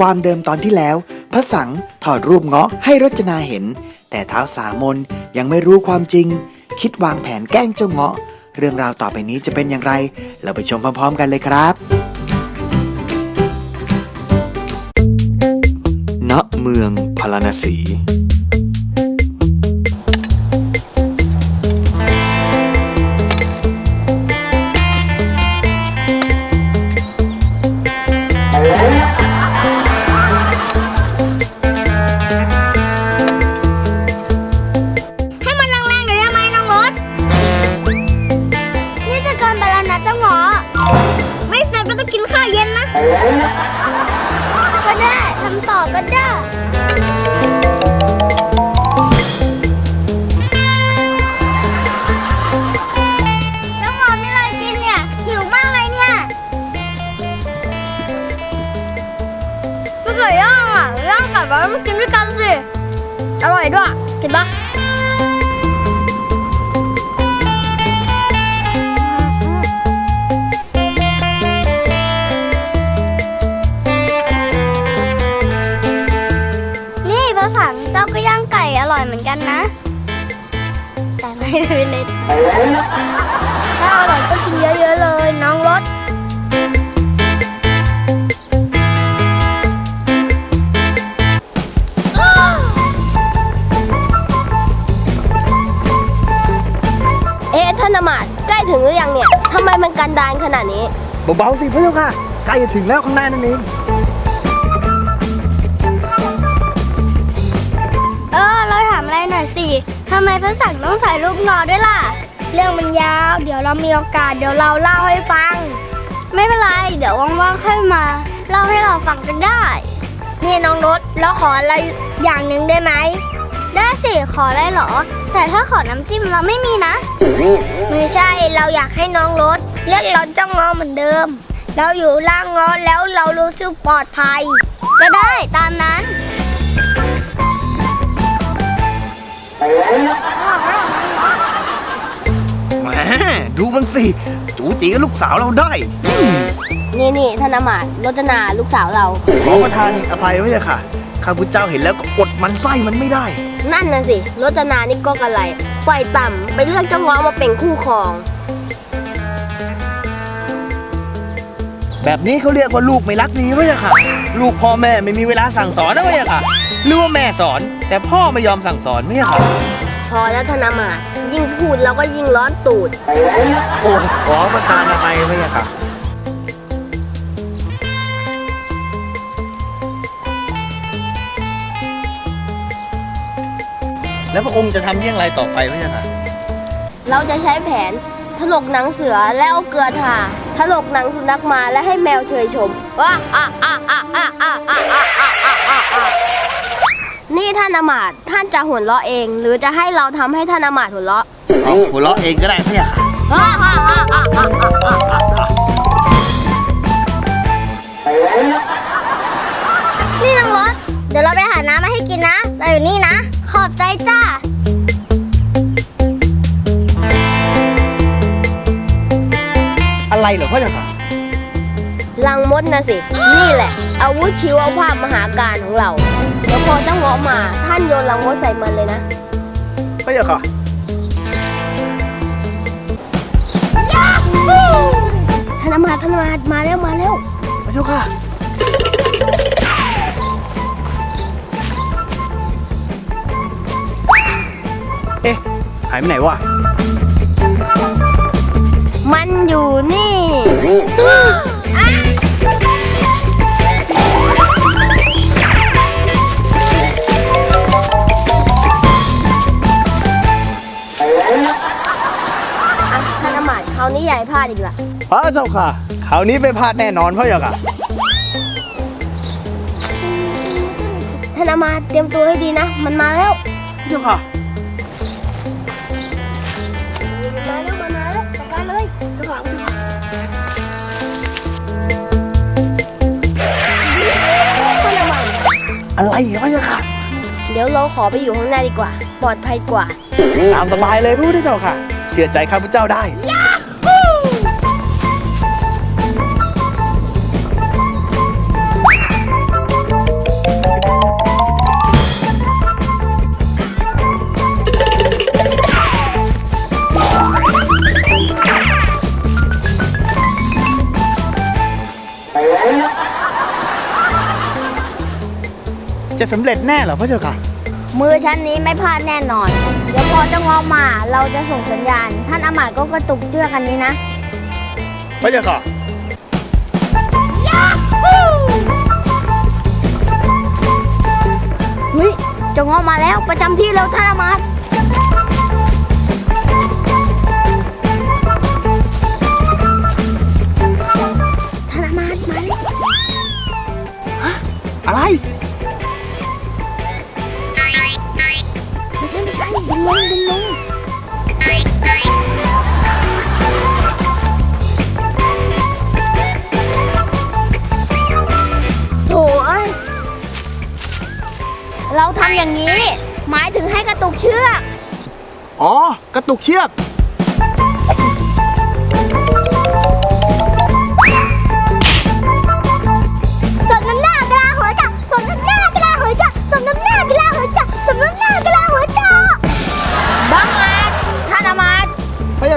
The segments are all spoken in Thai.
ความเดิมตอนที่แล้ว พระสังถอดรูปเงาะให้รจนาเห็น แต่เท้าสามนยังไม่รู้ความจริง คิดวางแผนแกล้งเจ้าเงาะ เรื่องราวต่อไปนี้จะเป็นอย่างไร เราไปชมพร้อมๆกันเลยครับณเมืองพาราณสี ก็ได้ทำต่อก็ได้เจ้าหมอมีอะไรกินเนี่ย หิวมากเลยเนี่ยไม่เคยย่างอะย่างกับเรามากินด้วยกันสิ อร่อยด้วยกินปะ เป็นเน็ตถ้าอร่อยก็กินเยอะๆเลยน้องรถเอ๊ะท่านอำมาตย์ใกล้ถึงหรือยังเนี่ยทำไมมันกันดานขนาดนี้ เบาๆสิพระเจ้าค่ะใกล้จะถึงแล้วข้างหน้านั่นเองเออ เราถามอะไรหน่อยสิ ทำไมพระสังต้องใส่รูปงอด้วยล่ะ เรื่องมันยาว เดี๋ยวเรามีโอกาสเดี๋ยวเราเล่าให้ฟัง ไม่เป็นไร เดี๋ยวว่างๆค่อยมา เล่าให้เราฟังกันได้ นี่น้องรถเราขออะไรอย่างหนึ่งได้ไหม ได้สิขออะไรเหรอ แต่ถ้าขอน้ำจิ้มเราไม่มีนะไม่ใช่เราอยากให้น้องรถเรียกเราเจ้างอเหมือนเดิม เราอยู่ล่างงอแล้วเรารู้สึกปลอดภัย ก็ได้ตามนั้น แหมดูมันสิ จูจีกับลูกสาวเราได้นี่นี่ท่านอำมาตย์รจนาลูกสาวเรา ขอประทานอภัยไว้เถอะค่ะ ข้าพุทธเจ้าเห็นแล้วก็อดมันไส้มันไม่ได้ นั่นน่ะสิรจนานี่ก็อะไรไฟต่ำไปเลือกเจ้าง้อมาเป็นคู่ครอง แบบนี้เขาเรียกว่าลูกไม่รักดีไว้เถอะค่ะ ลูกพ่อแม่ไม่มีเวลาสั่งสอนนะไว้เถอะค่ะ หรือว่าแม่สอน แต่พ่อไม่ยอมสั่งสอนไม่ใช่ค่ะพอแล้วท่านอำมาตย์ยิ่งพูดเราก็ยิ่งร้อนตูด โอ้ขอประทานอภัยไว้เถอะค่ะแล้วพระองค์จะทำเยี่ยงไรต่อไปไว้เถอะค่ะเราจะใช้แผนถลกหนังเสือแล้วเอาเกลือทาถลกหนังสุนัขมาและให้แมวเชยชมว่าอะอะอะอะอะอะอะอะอะอะอะ นี่ท่านอำมาตย์ท่านจะหัวเราะเอง หรือจะให้เราทำให้ท่านอำมาตย์หัวเราะเอาหัวเราะเองก็ได้พะยะค่ะอะอะอะอะอะอะอะนี่น้องรถ เดี๋ยวเราไปหาน้ำมาให้กินนะ เราอยู่นี่นะ ขอบใจจ้า อะไรเหรอพะยะค่ะ ลังมดนะสิ นี่แหละ อาวุธชีวภาพมหาการของเรา แล้วพอเจ้าเงาะมา ท่านโยนลังมดใส่มันเลยนะพะยะค่ะท่านอำมาตย์ท่านอำมาตย์มาแล้วมาแล้วพระเจ้าค่ะเอ๊ะหายไปไหนวะมันอยู่นี่าวนี้ใหญ่พลาดอีกละพระเจ้าค่ะคราวนี้ไม่พลาดแน่นอนพระเจ้าค่ะ ท่านอำมาตย์เตรียมตัวให้ดีนะ มันมาแล้วพระเจ้าค่ะ มันมาแล้วมันมาแล้วจัดการเลย เจ้าค่ะพระเจ้าค่ะท่านอำมาตย์อะไรเหรอพระเจ้าค่ะ เดี๋ยวเราขอไปอยู่ข้างหน้าดีกว่า ปลอดภัยกว่า ตามสบายเลยพระพุทธเจ้าค่ะ เชื่อใจข้าพุทธเจ้าได้ จะสำเร็จแน่เหรอพระเจ้าค่ะ มือชั้นนี้ไม่พลาดแน่นอน เดี๋ยวพอเจ้าเงาะมา เราจะส่งสัญญาณ ท่านอามาตย์ก็กระตุกเชือกอันนี้นะ พระเจ้าค่ะ เฮ้ยเจ้าเงาะมาแล้วประจำที่แล้วท่านอามาตย์ท่านอามาตย์มาแล้วอะไร ดึงลงดึงลงโถเอ้ยเราทำอย่างนี้ หมายถึงให้กระตุกเชือก อ๋อ กระตุกเชือก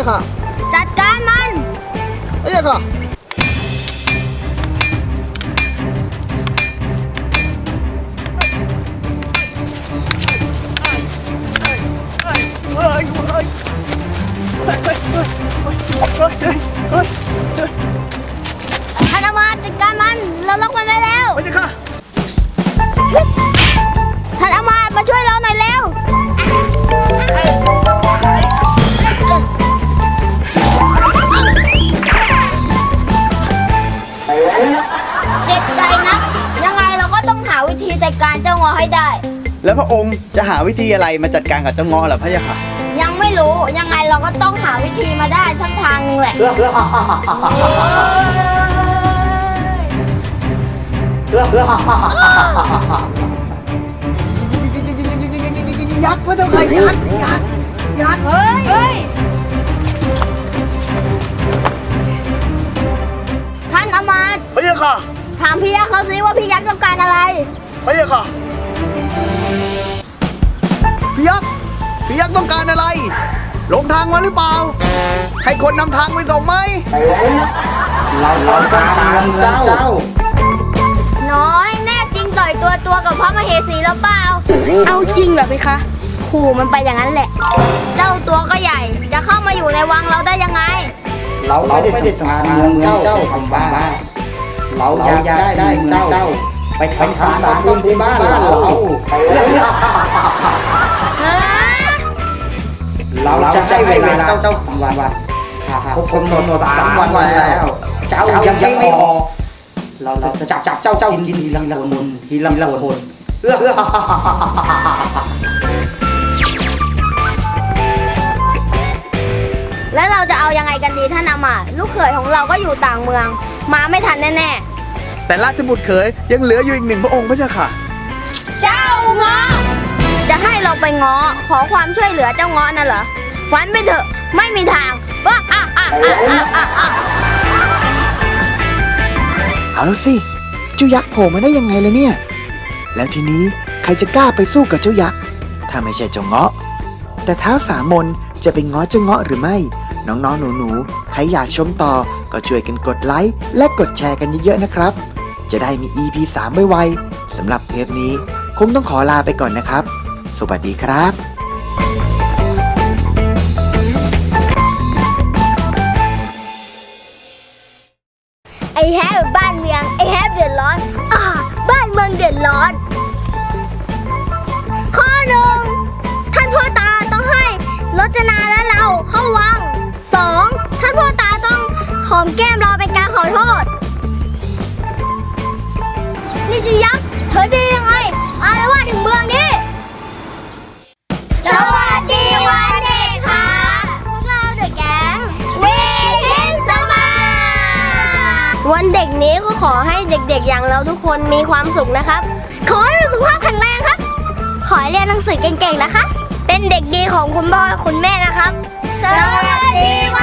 พระเจ้าค่ะจัดการมันพระเจ้าค่ะท่านอามาตย์จัดการมันเราล็อกมันไว้ อให้ได้ แล้วพระองค์จะหาวิธีอะไรมาจัดการกับเจ้าเงอเหรอพระเจ้าค่ะ ยังไม่รู้ยังไงเราก็ต้องหาวิธีมาได้สักทางหนึงแหละ ยักษ์พระเจ้าค่ะยักษ์ยักษ์ยักษ์เฮ้ยท่านอามาตย์พระเจ้าค่ะถามพี่ยักษ์เขาสิว่าพี่ยักษ์ต้องการอะไร พระเจ้าค่ะ พี่ยักษ์ต้องการอะไรหลงทางมาหรือเปล่า ให้คนนำทางไปส่งไหม เราเราต้องการเจ้า น้อยแน่จริงต่อยตัวตัวกับพระมเหสีแล้วเปล่า เอาจริงเหรอพี่คะขู่มันไปอย่างนั้นแหละ เจ้าตัวก็ใหญ่ จะเข้ามาอยู่ในวังเราได้ยังไง เราไม่ได้ต้องการเมืองเจ้าทำบ้านเราอยากได้ได้เมืองเจ้า ไปทำสารสารภูมิที่บ้านเราฮะ เราจะให้เวลาเจ้าสามวันครบกำหนดสามวันแล้ว เจ้ายังไม่ออกเราจะจับจับเจ้าเจ้ากินทีละคนทีละคนเพื่อแล้วเราจะเอายังไงกันดีท่านอามาตย์ลูกเขยของเราก็อยู่ต่างเมือง มาไม่ทันแน่แต่ราชบุตรเขยยังเหลืออยู่อีกหนึ่งพระองค์พระเจ้าค่ะๆเจ้าเงาะจะให้เราไปง้อขอความช่วยเหลือเจ้าเงาะน่ะเหรอ ฝันไปเถอะไม่มีทางว่าอะอะอะอะอะอะเอาแล้วสิเจ้ายักษ์โผล่มาได้ยังไงเลยเนี่ย แล้วทีนี้ใครจะกล้าไปสู้กับเจ้ายักษ์ถ้าไม่ใช่เจ้าเงาะ แต่เท้าสามนจะเป็นง้อเจ้าเงาะหรือไม่ น้องๆหนูๆใครอยากชมต่อก็ช่วยกันกดไลค์และกดแชร์กันเยอะๆนะครับ จะได้มี EP 3ไวๆสำหรับเทปนี้ คงต้องขอลาไปก่อนนะครับ สวัสดีครับ ไอ้แฮปบ้านเมืองไอ้แฮปเดือดร้อนอ่าบ้านเมืองเดือดร้อน ข้อหนึ่งท่านพ่อตาต้องให้รจนาและเราเข้าวังสองท่านพ่อตาต้องหอมแก้มเราเป็นการขอโทษ นี่จะยักษ์เธอดียังไงอะไรว่าถึง นี้ก็ขอให้เด็กๆ อย่างเราทุกคนมีความสุขนะครับ ขอให้มีสุขภาพแข็งแรงครับ ขอให้เรียนหนังสือเก่งๆนะคะ เป็นเด็กดีของคุณพ่อคุณแม่นะครับ สวัสดีวันเด็กครับ